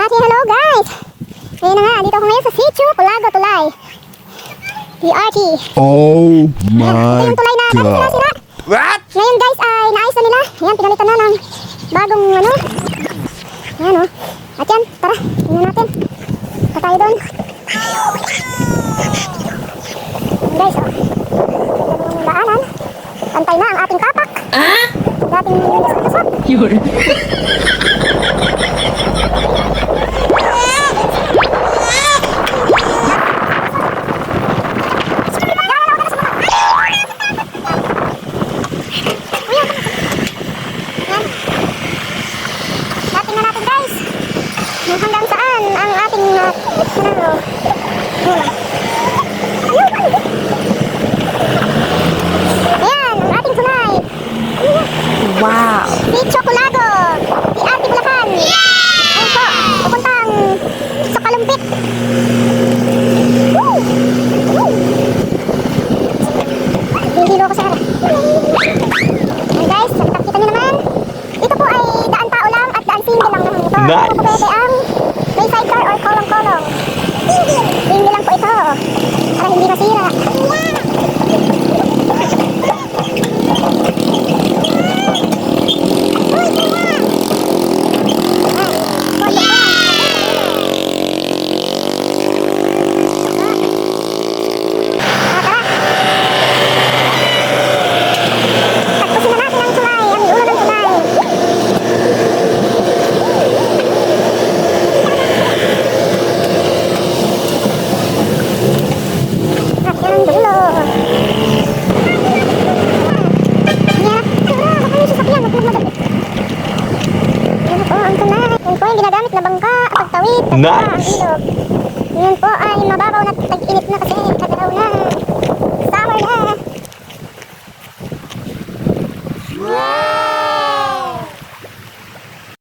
At hello guys! Ngayon na nga, dito ako ngayon sa Sitio, Pulago, Tulay. DRT. Oh Ito my yung tulay na god. sila-sila. What? Ngayon guys ay naayos na nila. Ayan, pinalitan na ng bagong ano. Ayan o. At yan, tara, tingnan natin. Tayo doon. Ayan guys o. Ito yung daanan. Pantay na ang ating kapak. Ah? Dating lusot-lusot. Yun. Saan ang ating uh, ano, hula. Ayun, ano? Ayan, ang ating tulay. Wow. Si Chocolado. Si Ate Bulacan. Ayun po, pupuntang sa Kalumpit. Woo! Woo! Hihilo ako sa harap. Nakita nyo naman. Ito po ay daan tao lang at daan single lang naman ito. Nice. Ito po pwede ang may sidecar or kolong-kolong. Single lang po ito. Nice! Yun po ay mababaw na tag-init na kasi